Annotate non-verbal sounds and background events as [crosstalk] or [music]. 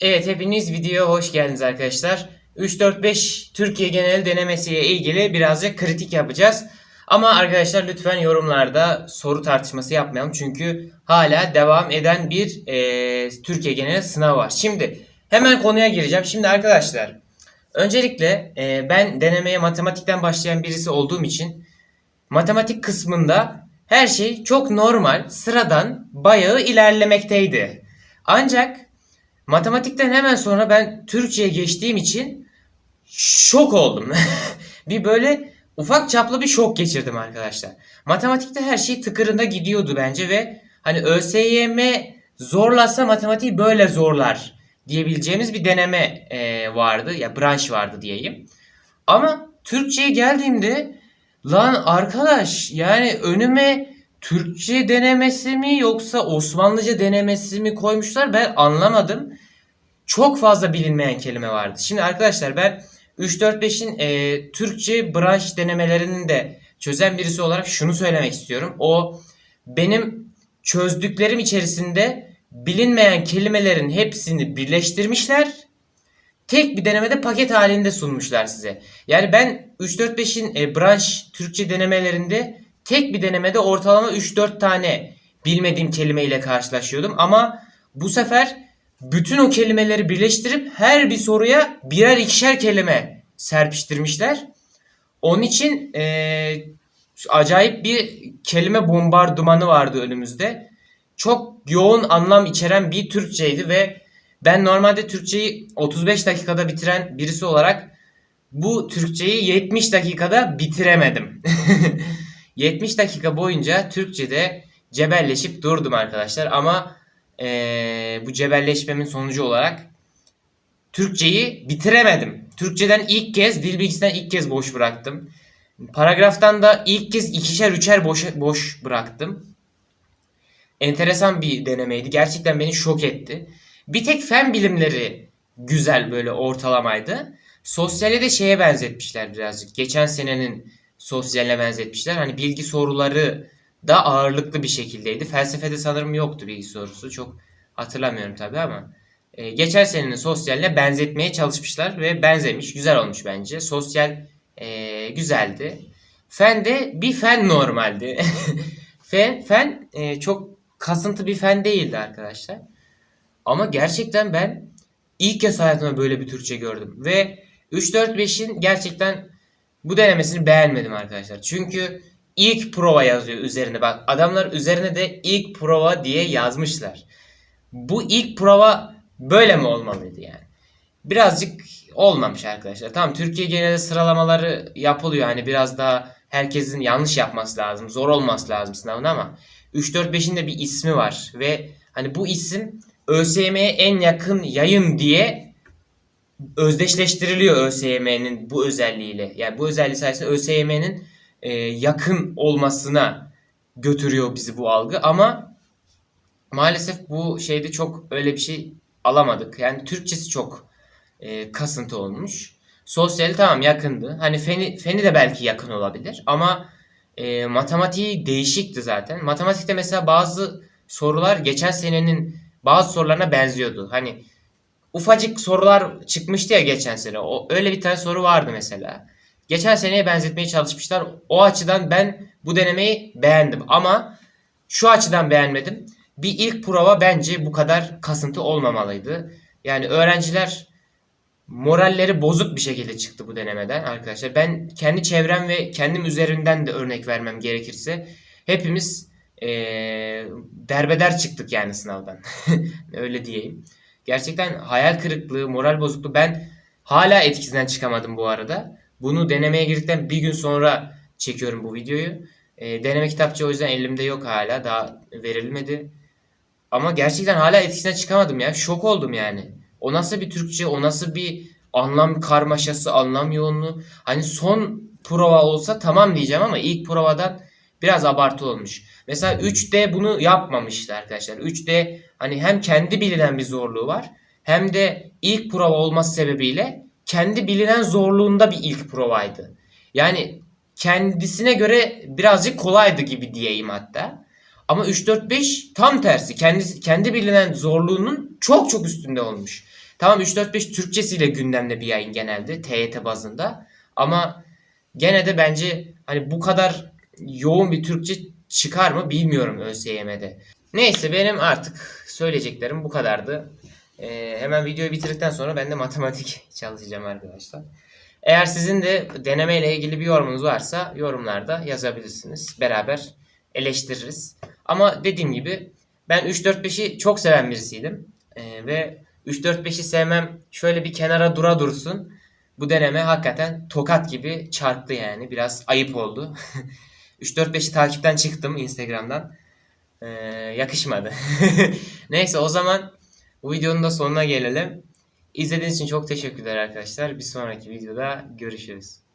Evet hepiniz videoya hoş geldiniz arkadaşlar. 3-4-5 Türkiye genel denemesiyle ilgili birazcık kritik yapacağız. Ama arkadaşlar lütfen yorumlarda soru tartışması yapmayalım. Çünkü hala devam eden bir e, Türkiye genel sınav var. Şimdi hemen konuya gireceğim. Şimdi arkadaşlar öncelikle e, ben denemeye matematikten başlayan birisi olduğum için matematik kısmında her şey çok normal, sıradan, bayağı ilerlemekteydi. Ancak matematikten hemen sonra ben Türkçe'ye geçtiğim için şok oldum. [laughs] bir böyle ufak çaplı bir şok geçirdim arkadaşlar. Matematikte her şey tıkırında gidiyordu bence ve hani ÖSYM zorlasa matematiği böyle zorlar diyebileceğimiz bir deneme e, vardı ya branş vardı diyeyim. Ama Türkçe'ye geldiğimde lan arkadaş yani önüme Türkçe denemesi mi yoksa Osmanlıca denemesi mi koymuşlar ben anlamadım. Çok fazla bilinmeyen kelime vardı. Şimdi arkadaşlar ben 3-4-5'in e, Türkçe branş denemelerini de çözen birisi olarak şunu söylemek istiyorum. O benim çözdüklerim içerisinde bilinmeyen kelimelerin hepsini birleştirmişler. Tek bir denemede paket halinde sunmuşlar size. Yani ben 3-4-5'in e, branş Türkçe denemelerinde tek bir denemede ortalama 3-4 tane bilmediğim kelimeyle karşılaşıyordum. Ama bu sefer bütün o kelimeleri birleştirip her bir soruya birer ikişer kelime serpiştirmişler. Onun için e, acayip bir kelime bombardımanı vardı önümüzde. Çok yoğun anlam içeren bir Türkçeydi ve ben normalde Türkçeyi 35 dakikada bitiren birisi olarak bu Türkçeyi 70 dakikada bitiremedim. [laughs] 70 dakika boyunca Türkçe'de cebelleşip durdum arkadaşlar ama eee, bu cebelleşmemin sonucu olarak Türkçeyi bitiremedim. Türkçeden ilk kez, dil bilgisinden ilk kez boş bıraktım. Paragraftan da ilk kez ikişer üçer boş, boş bıraktım. Enteresan bir denemeydi. Gerçekten beni şok etti. Bir tek fen bilimleri güzel böyle ortalamaydı. Sosyale de şeye benzetmişler birazcık. Geçen senenin sosyaline benzetmişler. Hani bilgi soruları da ağırlıklı bir şekildeydi. Felsefede sanırım yoktu bilgi sorusu. Çok hatırlamıyorum tabii ama. e, geçen senenin sosyaline benzetmeye çalışmışlar ve benzemiş. Güzel olmuş bence. Sosyal e, güzeldi. Fen de bir fen normaldi. [laughs] fen fen e, çok kasıntı bir fen değildi arkadaşlar. Ama gerçekten ben ilk kez hayatımda böyle bir Türkçe gördüm. Ve 3-4-5'in gerçekten bu denemesini beğenmedim arkadaşlar. Çünkü ilk prova yazıyor üzerine. Bak adamlar üzerine de ilk prova diye yazmışlar. Bu ilk prova böyle mi olmalıydı yani? Birazcık olmamış arkadaşlar. Tamam Türkiye genelde sıralamaları yapılıyor. Hani biraz daha herkesin yanlış yapması lazım. Zor olması lazım sınavın ama 3-4-5'in de bir ismi var. Ve hani bu isim ÖSYM'ye en yakın yayın diye özdeşleştiriliyor ÖSYM'nin bu özelliğiyle. Yani bu özelliği sayesinde ÖSYM'nin e, yakın olmasına götürüyor bizi bu algı ama maalesef bu şeyde çok öyle bir şey alamadık. Yani Türkçesi çok e, kasıntı olmuş. Sosyali tamam yakındı. Hani feni, feni de belki yakın olabilir ama e, matematiği değişikti zaten. Matematikte mesela bazı sorular geçen senenin bazı sorularına benziyordu. Hani ufacık sorular çıkmıştı ya geçen sene. O öyle bir tane soru vardı mesela. Geçen seneye benzetmeye çalışmışlar. O açıdan ben bu denemeyi beğendim ama şu açıdan beğenmedim. Bir ilk prova bence bu kadar kasıntı olmamalıydı. Yani öğrenciler moralleri bozuk bir şekilde çıktı bu denemeden arkadaşlar. Ben kendi çevrem ve kendim üzerinden de örnek vermem gerekirse hepimiz eee derbeder çıktık yani sınavdan. [laughs] Öyle diyeyim. Gerçekten hayal kırıklığı, moral bozukluğu ben hala etkisinden çıkamadım bu arada. Bunu denemeye girdikten bir gün sonra çekiyorum bu videoyu. Eee, deneme kitapçığı o yüzden elimde yok hala. Daha verilmedi. Ama gerçekten hala etkisinden çıkamadım ya. Şok oldum yani. O nasıl bir Türkçe, o nasıl bir anlam karmaşası, anlam yoğunluğu. Hani son prova olsa tamam diyeceğim ama ilk provadan biraz abartı olmuş. Mesela 3D bunu yapmamıştı arkadaşlar. 3D hani hem kendi bilinen bir zorluğu var hem de ilk prova olması sebebiyle kendi bilinen zorluğunda bir ilk provaydı. Yani kendisine göre birazcık kolaydı gibi diyeyim hatta. Ama 3-4-5 tam tersi. Kendi, kendi bilinen zorluğunun çok çok üstünde olmuş. Tamam 3-4-5 Türkçesiyle gündemde bir yayın genelde TYT bazında. Ama gene de bence hani bu kadar yoğun bir Türkçe çıkar mı bilmiyorum ÖSYM'de. Neyse benim artık söyleyeceklerim bu kadardı. Ee, hemen videoyu bitirdikten sonra ben de matematik [laughs] çalışacağım arkadaşlar. Eğer sizin de deneme ile ilgili bir yorumunuz varsa yorumlarda yazabilirsiniz. Beraber eleştiririz. Ama dediğim gibi ben 3-4-5'i çok seven birisiydim. Ee, ve 3-4-5'i sevmem şöyle bir kenara dura dursun. Bu deneme hakikaten tokat gibi çarptı yani. Biraz ayıp oldu. [laughs] 3-4-5'i takipten çıktım Instagram'dan. Ee, yakışmadı. [laughs] Neyse o zaman bu videonun da sonuna gelelim. İzlediğiniz için çok teşekkürler arkadaşlar. Bir sonraki videoda görüşürüz.